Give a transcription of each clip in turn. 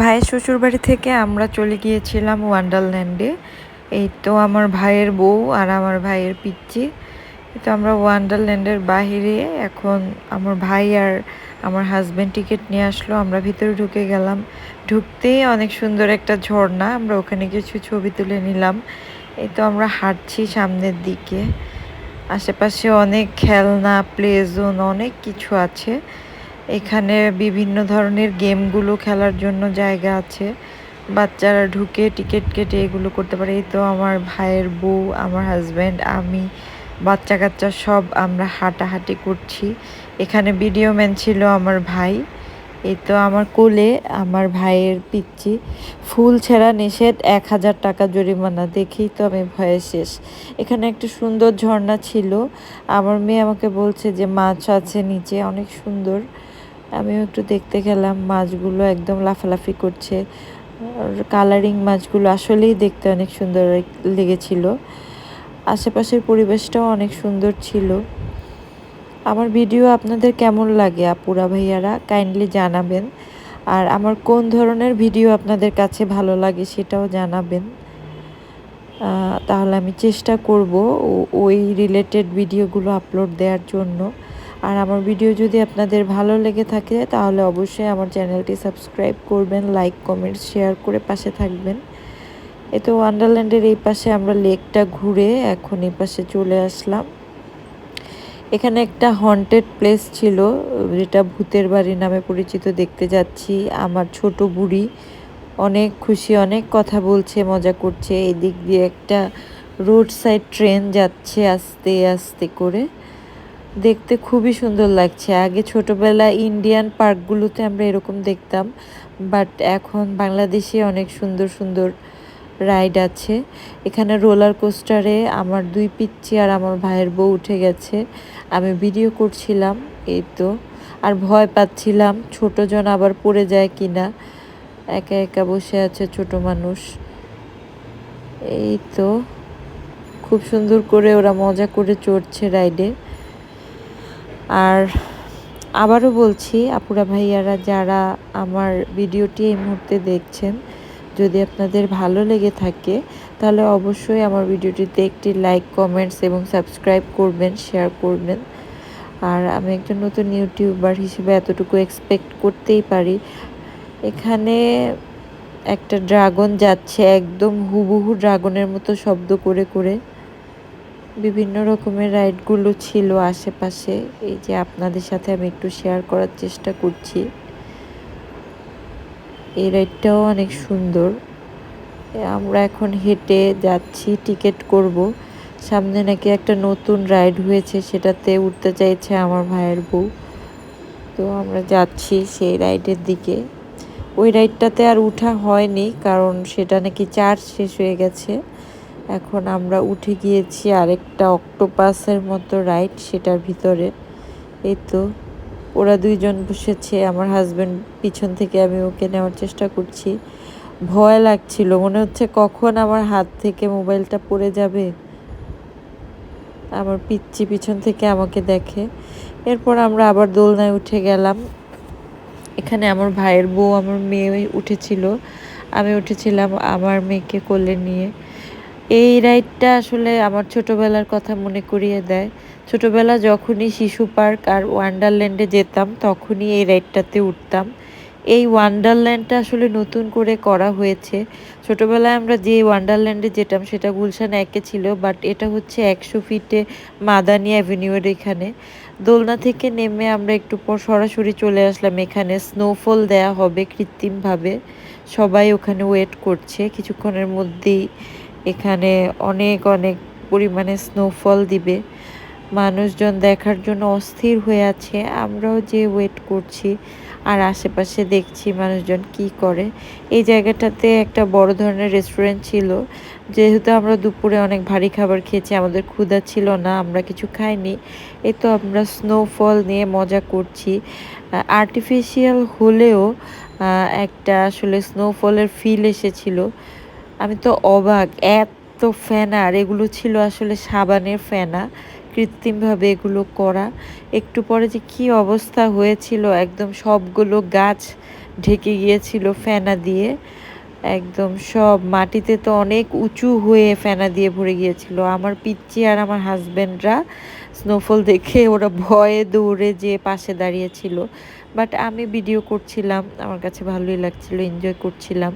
ভাইয়ের শ্বশুরবাড়ি থেকে আমরা চলে গিয়েছিলাম ওয়ান্ডারল্যান্ডে। এই তো আমার ভাইয়ের বউ আর আমার ভাইয়ের পিচ্চি। তো আমরা ওয়ান্ডারল্যান্ডের বাহিরে এখন আমার ভাই আর আমার হাজব্যান্ড টিকিট নিয়ে আসলো। আমরা ভিতরে ঢুকে গেলাম। ঢুকতেই অনেক সুন্দর একটা ঝর্ণা। আমরা ওখানে কিছু ছবি তুলে নিলাম। এই তো আমরা হাঁটছি সামনের দিকে। আশেপাশে অনেক খেলনা প্লে জোন অনেক কিছু আছে। এখানে বিভিন্ন ধরনের গেমগুলো খেলার জন্য জায়গা আছে। বাচ্চারা ঢুকে টিকিট কেটে এগুলো করতে পারে। এই তো আমার ভাইয়ের বউ, আমার হাজব্যান্ড আমি, বাচ্চা কাচ্চা সব আমরা হাঁটাহাঁটি করছি। এখানে ভিডিও ম্যান ছিল আমার ভাই, এই তো আমার কোলে আমার ভাইয়ের পিচ্ছি। ফুল ছেঁড়া নিষেধ, এক হাজার টাকা জরিমানা, দেখেই তো আমি ভয়ে শেষ। এখানে একটা সুন্দর ঝর্ণা ছিল। আমার মেয়ে আমাকে বলছে যে মাছ আছে নিচে, অনেক সুন্দর। আমিও একটু দেখতে গেলাম, মাছগুলো একদম লাফালাফি করছে। কালারিং মাছগুলো আসলেই দেখতে অনেক সুন্দর লেগেছিল। আশেপাশের পরিবেশটাও অনেক সুন্দর ছিল। আমার ভিডিও আপনাদের কেমন লাগে আপুরা ভাইয়ারা? কাইন্ডলি জানাবেন। আর আমার কোন ধরনের ভিডিও আপনাদের কাছে ভালো লাগে সেটাও জানাবেন। তাহলে আমি চেষ্টা করব ওই রিলেটেড ভিডিওগুলো আপলোড দেওয়ার জন্য। আর আমার ভিডিও যদি আপনাদের ভালো লেগে থাকে, তাহলে অবশ্যই আমার চ্যানেলটি সাবস্ক্রাইব করবেন, লাইক, কমেন্ট, শেয়ার করে পাশে থাকবেন। এ তো ওয়ান্ডারল্যান্ডের এই পাশে আমরা লেকটা ঘুরে এখন এই পাশে চলে আসলাম। এখানে একটা হন্টেড প্লেস ছিল, যেটা ভূতের বাড়ি নামে পরিচিত দেখতে যাচ্ছি। আমার ছোট বুড়ি অনেক খুশি, অনেক কথা বলছে, মজা করছে। এদিক দিয়ে একটা রোড সাইড ট্রেন যাচ্ছে আস্তে আস্তে করে। দেখতে খুবই সুন্দর লাগছে। আগে ছোটবেলা ইন্ডিয়ান পার্কগুলোতে আমরা এরকম দেখতাম বাট এখন বাংলাদেশে অনেক সুন্দর সুন্দর রাইড আছে। এখানে রোলার কোস্টারে আমার দুই পিচ্ছি আর আমার ভাইয়ের বউ উঠে গেছে। আমি ভিডিও করছিলাম, এই তো। আর ভয় পাচ্ছিলাম ছোটজন আবার পড়ে যায় কিনা। একা একা বসে আছে ছোট মানুষ। এই তো। খুব সুন্দর করে ওরা মজা করে চড়ছে রাইডে আর আবারও বলছি, আপুরা ভাইয়ারা যারা আমার ভিডিওটি এই মুহূর্তে দেখছেন, যদি আপনাদের ভালো লেগে থাকে, তাহলে অবশ্যই আমার ভিডিওটিতে একটি লাইক কমেন্টস এবং সাবস্ক্রাইব করবেন শেয়ার করবেন। আর আমি একজন নতুন ইউটিউবার হিসেবে এতটুকু এক্সপেক্ট করতেই পারি। এখানে একটা ড্রাগন যাচ্ছে, একদম হুবহু ড্রাগনের মতো শব্দ করে করে। বিভিন্ন রকমের রাইডগুলো ছিল আশেপাশে। এই যে আপনাদের সাথে আমি একটু শেয়ার করার চেষ্টা করছি। এই রাইডটাও অনেক সুন্দর। আমরা এখন হেঁটে যাচ্ছি, টিকিট করব। সামনে নাকি একটা নতুন রাইড হয়েছে, সেটাতে উঠতে চাইছে আমার ভাইয়ের বউ। তো আমরা যাচ্ছি সেই রাইডের দিকে। ওই রাইডটাতে আর উঠা হয়নি, কারণ সেটা নাকি চার্জ শেষ হয়ে গেছে। এখন আমরা উঠে গিয়েছি আরেকটা অক্টোপাসের মতো রাইড সেটার ভিতরে। এই তো, ওরা দুইজন বসেছে, আমার হাজব্যান্ড পিছন থেকে আমি ওকে নেওয়ার চেষ্টা করছি। ভয় লাগছিল, মনে হচ্ছে কখন আমার হাত থেকে মোবাইলটা পড়ে যাবে। আমার পিচ্ছি পিছন থেকে আমাকে দেখে। এরপর আমরা আবার দোলনায় উঠে গেলাম। এখানে আমার ভাইয়ের বউ, আমার মেয়ে উঠেছিল। আমি উঠেছিলাম আমার মেয়েকে কোলে নিয়ে। এই রাইডটা আসলে আমার ছোটবেলার কথা মনে করিয়ে দেয়। ছোটবেলা যখনই শিশু পার্ক আর ওয়ান্ডারল্যান্ডে যেতাম, তখনই এই রাইডটাতে উঠতাম। এই ওয়ান্ডারল্যান্ডটা আসলে নতুন করে করা হয়েছে। ছোটোবেলায় আমরা যে ওয়ান্ডারল্যান্ডে যেতাম, সেটা গুলশান একে ছিল, বাট এটা হচ্ছে একশো ফিটে মাদানি অ্যাভিনিউয়ের এখানে। দোলনা থেকে নেমে আমরা একটু পর সরাসরি চলে আসলাম এখানে। স্নোফল দেয়া হবে কৃত্রিমভাবে। সবাই ওখানে ওয়েট করছে। কিছুক্ষণের মধ্যেই এখানে অনেক অনেক পরিমাণে স্নোফল দিবে। মানুষজন দেখার জন্য অস্থির হয়ে আছে। আমরাও যে ওয়েট করছি আর আশেপাশে দেখছি মানুষজন কি করে। এই জায়গাটাতে একটা বড় ধরনের রেস্টুরেন্ট ছিল। যেহেতু আমরা দুপুরে অনেক ভারী খাবার খেয়েছি, আমাদের ক্ষুধা ছিল না, আমরা কিছু খাইনি এই তো আমরা স্নোফল নিয়ে মজা করছি। আর্টিফিশিয়াল হলেও একটা আসলে স্নোফলের ফিল এসেছিল। আমি তো অবাক, এত ফেনা, আর এগুলো ছিল আসলে সাবানের ফেনা, কৃত্রিমভাবে এগুলো করা। একটু পরে যে কি অবস্থা হয়েছিল, একদম সবগুলো গাছ ঢেকে গিয়েছিল ফেনা দিয়ে। একদম সব মাটিতে তো অনেক উঁচু হয়ে ফেনা দিয়ে ভরে গিয়েছিল। আমার পিচ্চি আর আমার হাজব্যান্ডরা স্নোফল দেখে ওরা ভয়ে দৌড়ে যে পাশে দাঁড়িয়েছিল। বাট আমি ভিডিও করছিলাম, আমার কাছে ভালোই লাগছিল এনজয় করছিলাম।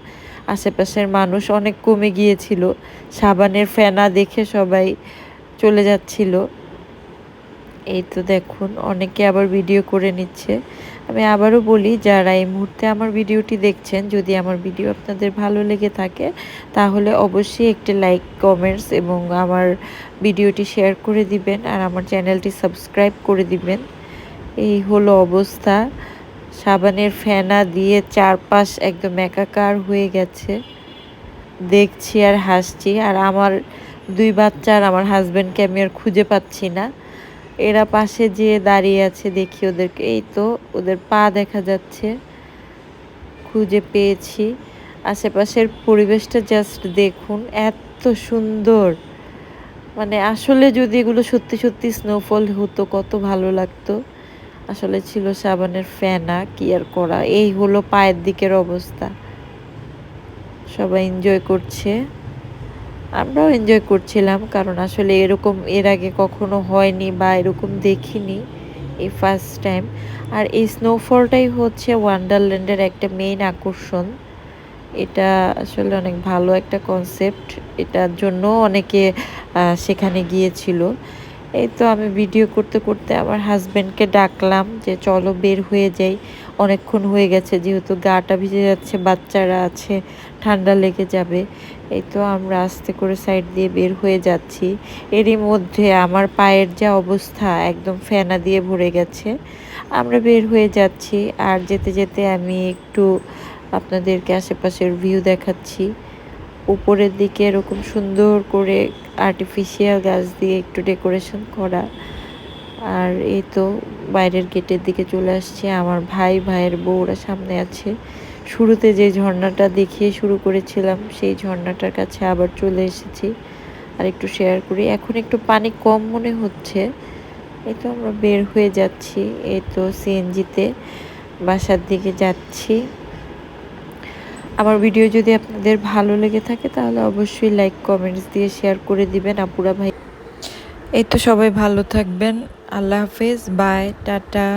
আশেপাশের মানুষ অনেক কমে গিয়েছিল। সাবানের ফেনা দেখে সবাই চলে যাচ্ছিল। এই তো দেখুন, অনেকে আবার ভিডিও করে নিচ্ছে। আমি আবারও বলি, যারা এই মুহূর্তে আমার ভিডিওটি দেখছেন, যদি আমার ভিডিও আপনাদের ভালো লেগে থাকে, তাহলে অবশ্যই একটি লাইক, কমেন্টস এবং আমার ভিডিওটি শেয়ার করে দিবেন আর আমার চ্যানেলটি সাবস্ক্রাইব করে দিবেন। এই হলো অবস্থা। সাবানের ফেনা দিয়ে চারপাশ একদম একাকার হয়ে গেছে। দেখছি আর হাসছি, আর আমার দুই বাচ্চা আর আমার হাজব্যান্ডকে আমি আর খুঁজে পাচ্ছি না। এরা পাশে যেয়ে দাঁড়িয়ে আছে, দেখি ওদেরকে। এই তো, ওদের পা দেখা যাচ্ছে। খুঁজে পেয়েছি। আশেপাশের পরিবেশটা জাস্ট দেখুন, এত সুন্দর। মানে আসলে যদি এগুলো সত্যি সত্যি স্নোফল হতো, কত ভালো লাগতো। আসলে ছিল সাবানের ফ্যানা কি আর করা? এই হলো পায়ের দিকের অবস্থা। সবাই এনজয় করছে। আমরাও এনজয় করছিলাম, কারণ আসলে এরকম এর আগে কখনো হয়নি বা এরকম দেখিনি এই ফার্স্ট টাইম আর এই স্নোফলটাই হচ্ছে ওয়ান্ডারল্যান্ডের একটা মেইন আকর্ষণ। এটা আসলে অনেক ভালো একটা কনসেপ্ট এটার জন্য অনেকে সেখানে গিয়েছিল। এই তো আমি ভিডিও করতে করতে আমার হাজব্যান্ডকে ডাকলাম যে চলো বের হয়ে যাই। অনেকক্ষণ হয়ে গেছে, যেহেতু গাটা ভিজে যাচ্ছে, বাচ্চারা আছে, ঠান্ডা লেগে যাবে। এই তো আমরা আস্তে করে সাইড দিয়ে বের হয়ে যাচ্ছি। এরই মধ্যে আমার পায়ের যা অবস্থা একদম ফেনা দিয়ে ভরে গেছে। আমরা বের হয়ে যাচ্ছি আর যেতে যেতে আমি একটু আপনাদেরকে আশেপাশের ভিউ দেখাচ্ছি। উপরের দিকে এরকম সুন্দর করে আর্টিফিশিয়াল গাছ দিয়ে একটু ডেকোরেশন করা। আর এই তো বাইরের গেটের দিকে চলে আসছে, আমার ভাই, ভাইয়ের বউরা সামনে আছে। শুরুতে যে ঝর্ণাটা দেখিয়ে শুরু করেছিলাম, সেই ঝর্ণাটার কাছে আবার চলে এসেছি আর একটু শেয়ার করি। এখন একটু পানি কম মনে হচ্ছে। এই তো আমরা বের হয়ে যাচ্ছি, এই তো সিএনজিতে বাসার দিকে যাচ্ছি। আমার ভিডিও যদি আপনাদের ভালো লেগে থাকে, তাহলে অবশ্যই লাইক কমেন্টস দিয়ে শেয়ার করে দিবেন, আপুরা ভাই। এই তো সবাই ভালো থাকবেন। আল্লাহ হাফেজ বাই টাটা।